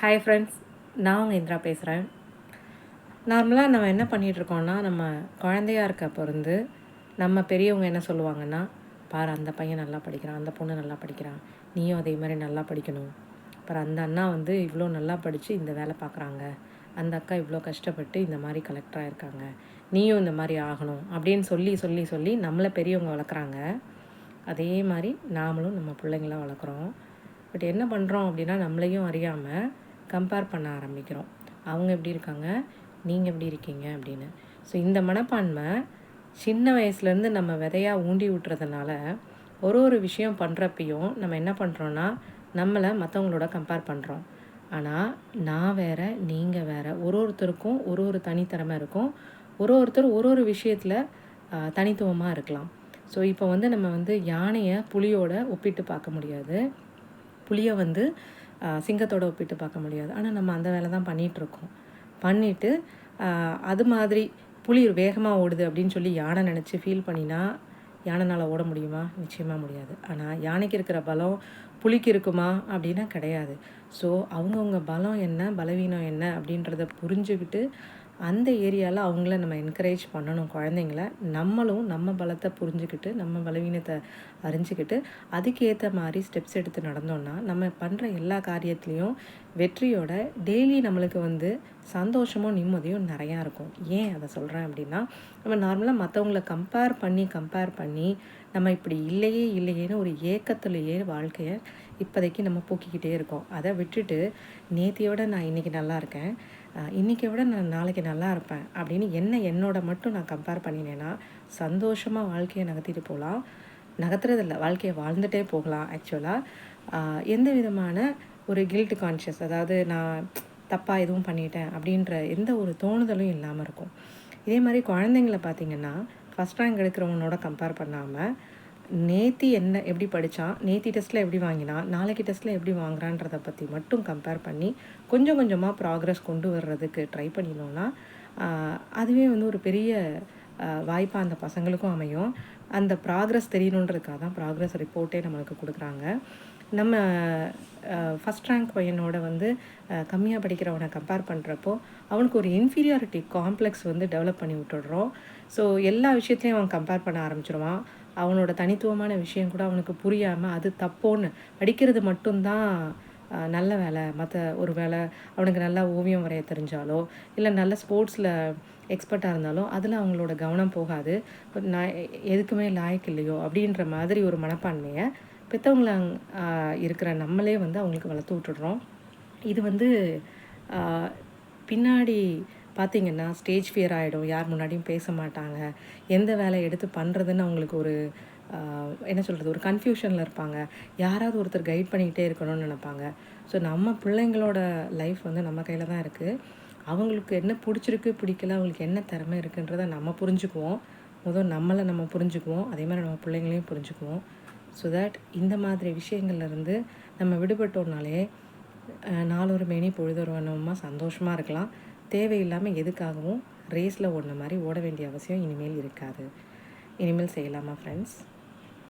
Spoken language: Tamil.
ஹாய் ஃப்ரெண்ட்ஸ் நான் உங்கள் இந்திரா பேசுகிறேன் நார்மலாக நம்ம என்ன பண்ணிகிட்ருக்கோம்னா நம்ம குழந்தையா இருக்க பிறந்து நம்ம பெரியவங்க என்ன சொல்லுவாங்கன்னா பாரு அந்த பையன் நல்லா படிக்கிறான் அந்த பொண்ணு நல்லா படிக்கிறான் நீயும் அதே மாதிரி நல்லா படிக்கணும். அப்புறம் அந்த அண்ணா வந்து இவ்வளோ நல்லா படித்து இந்த வேலை பார்க்குறாங்க அந்த அக்கா இவ்வளோ கஷ்டப்பட்டு இந்த மாதிரி கலெக்டராக இருக்காங்க நீயும் இந்த மாதிரி ஆகணும். அப்படின்னு சொல்லி சொல்லி சொல்லி நம்மளை பெரியவங்க வளர்க்குறாங்க அதே மாதிரி நாமளும் நம்ம பிள்ளைங்கள வளர்க்குறோம் பட் என்ன பண்ணுறோம் அப்படின்னா நம்மளையும் அறியாமல் கம்பேர் பண்ண ஆரம்பிக்கிறோம். அவங்க எப்படி இருக்காங்க? நீங்கள் எப்படி இருக்கீங்க? அப்படின்னு. ஸோ இந்த மனப்பான்மை சின்ன வயசுலேருந்து நம்ம விதையாக ஊண்டி விட்டுறதுனால ஒரு ஒரு விஷயம் பண்ணுறப்பையும் நம்ம என்ன பண்ணுறோன்னா நம்மளை மற்றவங்களோட கம்பேர் பண்ணுறோம் ஆனால் நான் வேறு நீங்கள் வேறு ஒரு ஒருத்தருக்கும் ஒரு ஒரு தனித்திறமை இருக்கும். ஒரு ஒருத்தர் ஒரு ஒரு விஷயத்தில் தனித்துவமாக இருக்கலாம். ஸோ இப்போ வந்து நம்ம வந்து யானையை புளியோட ஒப்பிட்டு பார்க்க முடியாது. புளியை வந்து சிங்கத்தோடு ஒப்பிட்டு பார்க்க முடியாது. ஆனால் நம்ம அந்த வேலை தான் பண்ணிகிட்ருக்கோம் பண்ணிவிட்டு அது மாதிரி புலி வேகமாக ஓடுது அப்படின்னு சொல்லி யானை நினச்சி ஃபீல் பண்ணினா யானைனால் ஓட முடியுமா? நிச்சயமாக முடியாது. ஆனால் யானைக்கு இருக்கிற பலம் புலிக்கு இருக்குமா? அப்படின்னா கிடையாது. ஸோ அவங்கவுங்க பலம் என்ன பலவீனம் என்ன அப்படின்றத புரிஞ்சுக்கிட்டு அந்த ஏரியாவில் அவங்கள நம்ம என்கரேஜ் பண்ணணும் குழந்தைங்கள. நம்மளும் நம்ம பலத்தை புரிஞ்சுக்கிட்டு நம்ம பலவீனத்தை அறிஞ்சிக்கிட்டு அதுக்கேற்ற மாதிரி ஸ்டெப்ஸ் எடுத்து நடந்தோன்னா நம்ம பண்ணுற எல்லா காரியத்துலேயும் வெற்றியோட டெய்லி நம்மளுக்கு வந்து சந்தோஷமும் நிம்மதியும் நிறையா இருக்கும். ஏன் அதை சொல்கிறேன் அப்படின்னா நம்ம நார்மலாக மற்றவங்கள கம்பேர் பண்ணி கம்பேர் பண்ணி நம்ம இப்படி இல்லையே இல்லையேன்னு ஒரு ஏக்கத்துலேயே வாழ்க்கையை இப்போதைக்கு நம்ம போக்கிக்கிட்டே இருக்கோம். அதை விட்டுட்டு நேத்தியோட நான் இன்றைக்கி நல்லா இருக்கேன். இன்றைக்கி விட நான் நாளைக்கு நல்லா இருப்பேன் அப்படின்னு என்ன என்னோட மட்டும் நான் கம்பேர் பண்ணினேன்னா சந்தோஷமாக வாழ்க்கையை நகர்த்திட்டு போகலாம். நகர்த்துறதில்ல வாழ்க்கையை வாழ்ந்துகிட்டே போகலாம் ஆக்சுவலாக எந்த விதமான ஒரு கில்ட் கான்ஷியஸ் அதாவது நான் தப்பாக எதுவும் பண்ணிட்டேன் அப்படின்ற எந்த ஒரு தோணுதலும் இல்லாமல் இருக்கும். இதே மாதிரி குழந்தைங்கள பார்த்திங்கன்னா ஃபஸ்ட் ரேங்க் எடுக்கிறவனோட கம்பேர் பண்ணாமல் நேத்தி என்ன எப்படி படித்தான் நேத்தி டெஸ்ட்டில் எப்படி வாங்கினான் நாளைக்கு டெஸ்ட்டில் எப்படி வாங்குறான்றதை பற்றி மட்டும் கம்பேர் பண்ணி கொஞ்சம் கொஞ்சமாக ப்ராக்ரஸ் கொண்டு வர்றதுக்கு ட்ரை பண்ணினோன்னா அதுவே வந்து ஒரு பெரிய வாய்ப்பாக அந்த பசங்களுக்கும் அமையும். அந்த ப்ராக்ரஸ் தெரியணுன்றதுக்காக தான் ப்ராக்ரஸ் ரிப்போர்ட்டே நம்மளுக்கு கொடுக்குறாங்க. நம்ம ஃபஸ்ட் ரேங்க் பையனோட வந்து கம்மியாக படிக்கிறவனை கம்பேர் பண்ணுறப்போ அவனுக்கு ஒரு இன்ஃபீரியாரிட்டி காம்ப்ளெக்ஸ் வந்து டெவலப் பண்ணி விட்டுடுறோம். ஸோ எல்லா விஷயத்துலையும் அவன் கம்பேர் பண்ண ஆரம்பிச்சிருவான். அவனோட தனித்துவமான விஷயம் கூட அவனுக்கு புரியாமல் அது தப்போன்னு படிக்கிறது மட்டும்தான் நல்ல வேலை. மற்ற ஒரு வேலை அவனுக்கு நல்லா ஓவியம் வரைய தெரிஞ்சாலோ இல்லை நல்ல ஸ்போர்ட்ஸில் எக்ஸ்பர்ட்டாக இருந்தாலும் அதில் அவங்களோட கவனம் போகாது. நான் எதுக்குமே லாய்க்கு இல்லையோ அப்படின்ற மாதிரி ஒரு மனப்பான்மையை பெற்றவங்கள இருக்கிற நம்மளே வந்து அவங்களுக்கு வளர்த்து விட்டுடுறோம். இது வந்து பின்னாடி பார்த்திங்கன்னா ஸ்டேஜ் ஃபியர் ஆகிடும் யார் முன்னாடியும் பேச மாட்டாங்க. எந்த வேலையை எடுத்து பண்ணுறதுன்னு அவங்களுக்கு ஒரு என்ன சொல்கிறது ஒரு கன்ஃபியூஷனில் இருப்பாங்க. யாராவது ஒருத்தர் கைட் பண்ணிக்கிட்டே இருக்கணும்னு நினப்பாங்க. ஸோ நம்ம பிள்ளைங்களோட லைஃப் வந்து நம்ம கையில் தான் இருக்குது அவங்களுக்கு என்ன பிடிச்சிருக்கு பிடிக்கல அவங்களுக்கு என்ன திறமை இருக்குன்றதை நம்ம புரிஞ்சுக்குவோம். முதல் நம்மளை நம்ம புரிஞ்சுக்குவோம். அதே மாதிரி நம்ம பிள்ளைங்களையும் புரிஞ்சுக்குவோம். ஸோ தட் இந்த மாதிரி விஷயங்கள்லேருந்து நம்ம விடுபட்டோம்னாலே நாலொரு மேனி பொழுதொரு வண்ணமாக சந்தோஷமாக இருக்கலாம். தேவையில்லாமல் எதுக்காகவும் ரேஸில் ஓடின மாதிரி ஓட வேண்டிய அவசியம் இனிமேல் இருக்காது. இனிமேல் செய்யலாமா ஃப்ரெண்ட்ஸ்